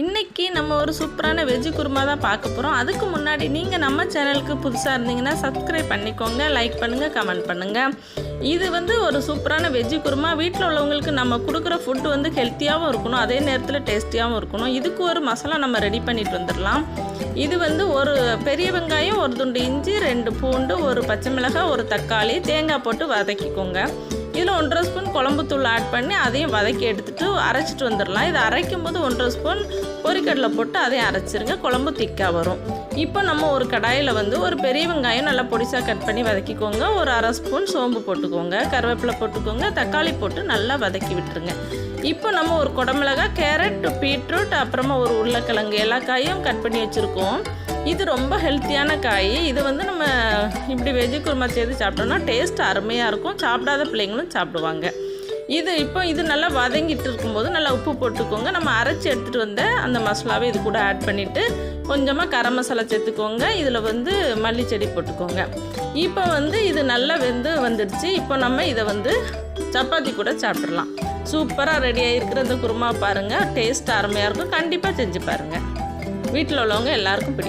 இன்றைக்கி நம்ம ஒரு சூப்பரான வெஜ்ஜு குருமா தான் பார்க்க போகிறோம் அதுக்கு முன்னாடி நீங்கள் நம்ம சேனலுக்கு புதுசாக இருந்தீங்கன்னா சப்ஸ்கிரைப் பண்ணிக்கோங்க லைக் பண்ணுங்கள் கமெண்ட் பண்ணுங்கள் இது வந்து ஒரு சூப்பரான வெஜ்ஜு குருமா. வீட்டில் உள்ளவங்களுக்கு நம்ம கொடுக்குற ஃபுட்டு வந்து ஹெல்த்தியாகவும் இருக்கணும் அதே நேரத்தில் டேஸ்டியாகவும் இருக்கணும். இதுக்கு ஒரு மசாலா நம்ம ரெடி பண்ணிட்டு வந்துடலாம். இது வந்து ஒரு பெரிய வெங்காயம் ஒரு துண்டு இஞ்சி ரெண்டு பூண்டு ஒரு பச்சை மிளகாய் ஒரு தக்காளி தேங்காய் போட்டு வதக்கிக்கோங்க. இதில் ஒன்றரை ஸ்பூன் குழம்புத்தூள் ஆட் பண்ணி அதையும் வதக்கி எடுத்துட்டு அரைச்சிட்டு வந்துடலாம். இதை அரைக்கும் போது ஒன்றரை ஸ்பூன் பொரிக்கடலை போட்டு அதையும் அரைச்சிருங்க. குழம்பு திக்காக வரும். இப்போ நம்ம ஒரு கடாயில் வந்து ஒரு பெரிய வெங்காயம் நல்லா பொடிசாக கட் பண்ணி வதக்கிக்கோங்க. ஒரு அரை ஸ்பூன் சோம்பு போட்டுக்கோங்க. கருவேப்பிலை போட்டுக்கோங்க. தக்காளி போட்டு நல்லா வதக்கி விட்டுருங்க. இப்போ நம்ம ஒரு குடமிளகா கேரட் பீட்ரூட் அப்புறமா ஒரு உருளைக்கிழங்கு எல்லா காயும் கட் பண்ணி வச்சுருக்கோம். இது ரொம்ப ஹெல்த்தியான காய். இது வந்து நம்ம இப்படி வெஜ்ஜு குருமா செய்து சாப்பிட்டோம்னா டேஸ்ட் அருமையாக இருக்கும். சாப்பிடாத பிள்ளைங்களும் சாப்பிடுவாங்க. இது இப்போ இது நல்லா வதங்கிட்டு இருக்கும்போது நல்லா உப்பு போட்டுக்கோங்க. நம்ம அரைச்சி எடுத்துகிட்டு வந்த அந்த மசாலாவை இது கூட ஆட் பண்ணிவிட்டு கொஞ்சமாக கரம் மசாலா சேர்த்துக்கோங்க. இதில் வந்து மல்லிச்செடி போட்டுக்கோங்க. இப்போ வந்து இது நல்லா வெந்து வந்துடுச்சு. இப்போ நம்ம இதை வந்து சப்பாத்தி கூட சாப்பிட்றலாம் சூப்பராக ரெடியாக ஆகிருக்கிற இந்த குருமா பாருங்கள் டேஸ்ட் அருமையாக இருக்கும். கண்டிப்பாக செஞ்சு பாருங்கள் வீட்டில் உள்ளவங்க எல்லாருக்கும் பிடிக்கும்.